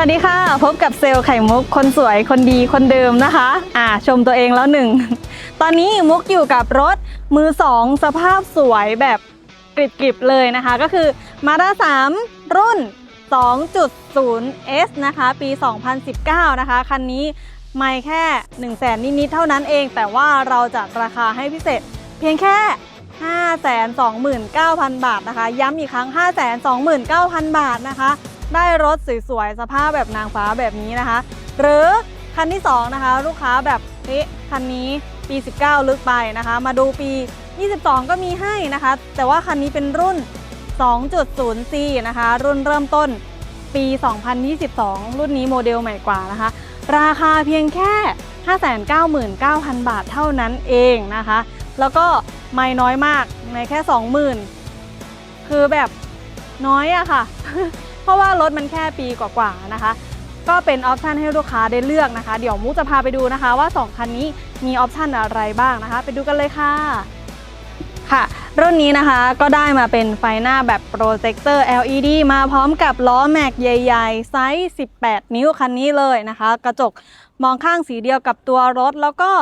สวัสดีค่ะ พบกับเซลล์ไข่มุกคนสวยคนดีคนเดิมนะคะ อ่าชมตัวเองแล้วหนึ่ง ตอนนี้มุกอยู่กับรถมือสองสภาพสวยแบบกริบๆเลยนะคะ ก็คือ Mazda 3รุ่น 2.0S นะคะ ปี 2019 นะคะ คันนี้ไม่แค่ 1 0 0 0 0แสนนิดๆเท่านั้นเอง แต่ว่าเราจัดราคาให้พิเศษ เพียงแค่ 529,000 บาทนะคะ ย้ำอีกครั้ง 529,000 บาทนะคะ ได้รถสวยๆสภาพแบบนางฟ้าแบบนี้นะคะ หรือคันที่2นะคะลูกค้าแบบเอ๊ะคันนี้ปี 19 ลึกไปนะคะ มาดูปี 22 ก็มีให้นะคะ แต่ว่าคันนี้เป็นรุ่น 2.0C นะคะ รุ่นเริ่มต้นปี 2022 รุ่นนี้โมเดลใหม่กว่านะคะ ราคาเพียงแค่ 599,000 บาทเท่านั้นเองนะคะ แล้วก็ไม่น้อยมากในแค่ 20,000 คือแบบน้อยอะค่ะ ราะว่ารถมันแค่ปีกว่าๆนะคะ ก็เป็นออปชันให้ลูกค้าได้เลือกนะคะ เดี๋ยวมุกจะพาไปดูนะคะว่า 2 คันนี้มีออปชันอะไรบ้างนะคะ ไปดูกันเลยค่ะค่ะรุ่นนี้นะคะก็ได้มาเป็นไฟหน้าแบบโปรเจคเตอร์ LED มาพร้อมกับล้อแม็กใหญ่ๆ ไซส์ 18 นิ้วคันนี้เลยนะคะ กระจกมองข้างสีเดียวกับตัวรถแล้วก็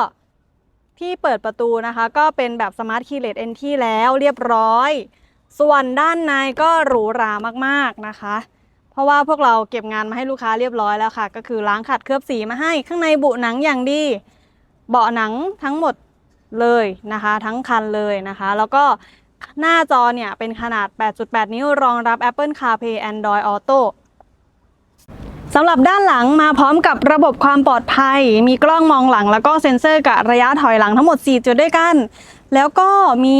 ที่เปิดประตูนะคะ ก็เป็นแบบสมาร์ทคีย์เลสเอนที่แล้วเรียบร้อย ส่วนด้านในก็หรูหรามากๆนะคะ เพราะว่าพวกเราเก็บงานมาให้ลูกค้าเรียบร้อยแล้วค่ะ ก็คือล้างขัดเคลือบสีมาให้ ข้างในบุหนังอย่างดี เบาะหนังทั้งหมดเลยนะคะ ทั้งคันเลยนะคะ แล้วก็หน้าจอเนี่ยเป็นขนาด 8.8 นิ้วรองรับ Apple CarPlay Android Auto สำหรับด้านหลังมาพร้อมกับระบบความปลอดภัย มีกล้องมองหลัง แล้วก็เซ็นเซอร์กะระยะถอยหลังทั้งหมด 4 จุดด้วยกัน แล้วก็มี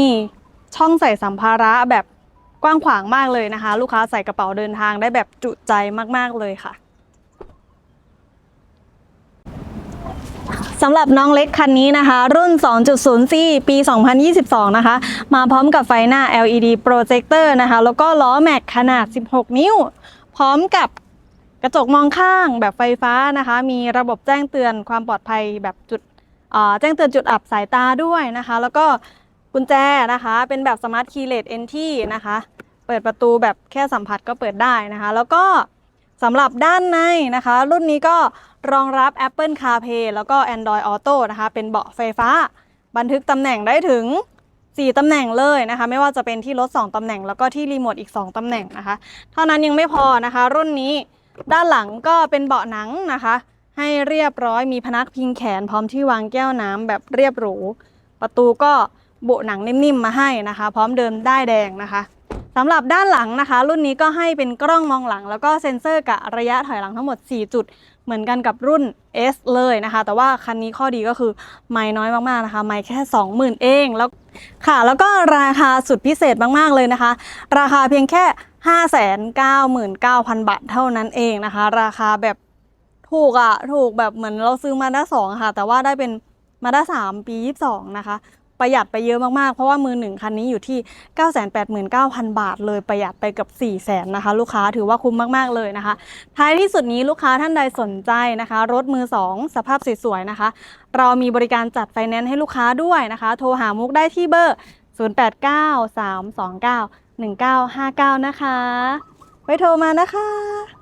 ช่องใส่สัมภาระแบบ กว้างขวางมากเลยนะคะ ลูกค้าใส่กระเป๋าเดินทางได้แบบจุใจมากๆเลยค่ะสำหรับน้องเล็กคันนี้นะคะ รุ่น 2.0C ปี 2022 นะคะ มาพร้อมกับไฟหน้า LED projector นะคะ แล้วก็ล้อแม็กขนาด 16 นิ้ว พร้อมกับกระจกมองข้างแบบไฟฟ้านะคะ มีระบบแจ้งเตือนความปลอดภัยแบบจุดแจ้งเตือนจุดอับสายตาด้วยนะคะ แล้วก็ กุญแจนะคะ เป็นแบบ Smart Keyless Entry นะคะ เปิดประตูแบบแค่สัมผัสก็เปิดได้นะคะ แล้วก็สำหรับด้านในนะคะ รุ่นนี้ก็รองรับ Apple CarPlay แล้วก็ Android Auto นะคะ เป็นเบาะไฟฟ้า บันทึกตำแหน่งได้ถึง 4 ตำแหน่งเลยนะคะ ไม่ว่าจะเป็นที่รถ 2 ตำแหน่ง แล้วก็ที่รีโมทอีก 2 ตำแหน่งนะคะ เท่านั้นยังไม่พอนะคะ รุ่นนี้ด้านหลังก็เป็นเบาะหนังนะคะ ให้เรียบร้อยมีพนักพิงแขนพร้อมที่วางแก้วน้ำแบบเรียบหรู ประตูก็ โบหนังนิ่มๆมาให้นะคะ พร้อมเดินได้ายแดงนะคะสำหรับด้านหลังนะคะ รุ่นนี้ก็ให้เป็นกล้องมองหลัง แล้วก็เซ็นเซอร์กะระยะถอยหลังทั้งหมด 4 จุด เหมือนกันกับรุ่น S เลยนะคะ แต่ว่าคันนี้ข้อดีก็คือไม่น้อยมากๆนะคะ ไม่แค่ 20,000 เองแล้วค่ะ แล้วก็ราคาสุดพิเศษมากๆเลยนะคะ ราคาเพียงแค่ 599,000 บาทเท่านั้นเองนะคะ ราคาแบบถูกอะถูกแบบเหมือนเราซื้อมาด้าสองค่ะ แต่ว่าได้เป็นมาด้าสามปี22นะคะ ประหยัดไปเยอะมากๆ เพราะว่ามือหนึ่งคันนี้อยู่ที่ 989,000 บาท เลยประหยัดไปเกับ4 0 0แสนนะคะ ลูกค้าถือว่าคุ้มมากๆเลยนะคะ ท้ายที่สุดนี้ลูกค้าท่านใดสนใจนะคะ รถมือ 2 สภาพสวยๆนะคะ เรามีบริการจัดไฟแนนซ์ให้ลูกค้าด้วยนะคะ โทรหามุกได้ที่เบอร์ 0893291959 นะคะ ไว้โทรมานะคะ